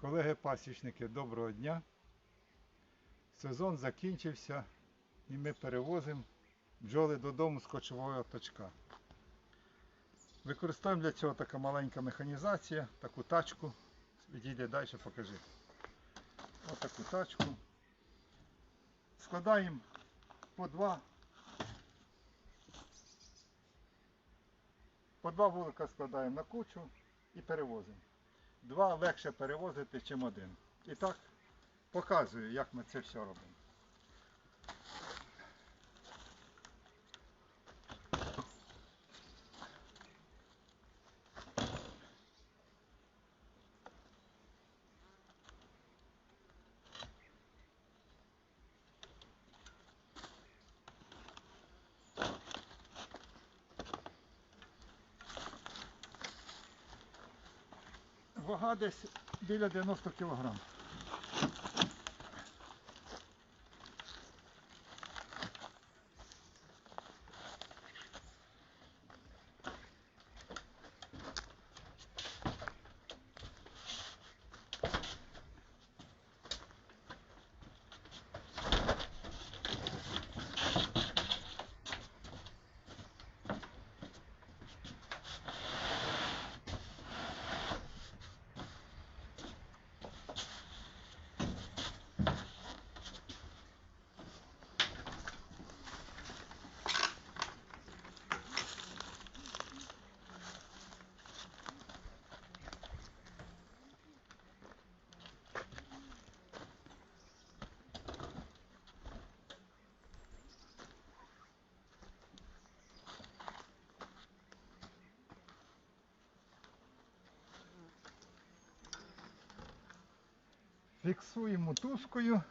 Колеги-пасічники, доброго дня. Сезон закінчився і ми перевозимо бджоли додому з кочового точка. Використовуємо для цього така маленька механізація, таку тачку. Відійде далі, покажи. Ось таку тачку. Складаємо по два. По два вулика складаємо на кучу і перевозимо. Два легше перевозити, ніж один. І так показую, як ми це все робимо. Вага десь біля 90 кг. Фіксуємо мотузкою.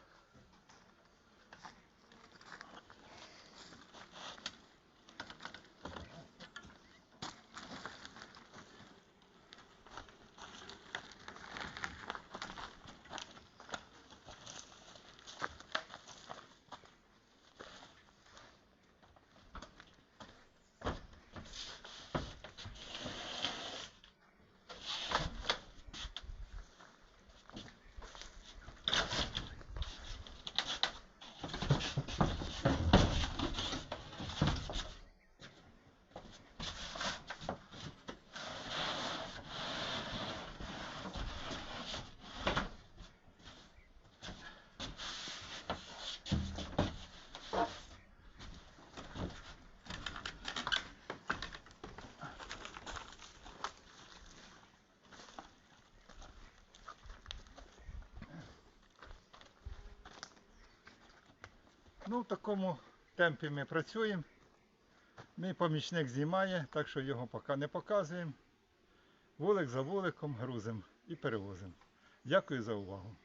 Ну, в такому темпі ми працюємо. Мій помічник знімає, так що його поки не показуємо. Вулик за вуликом грузимо і перевозимо. Дякую за увагу.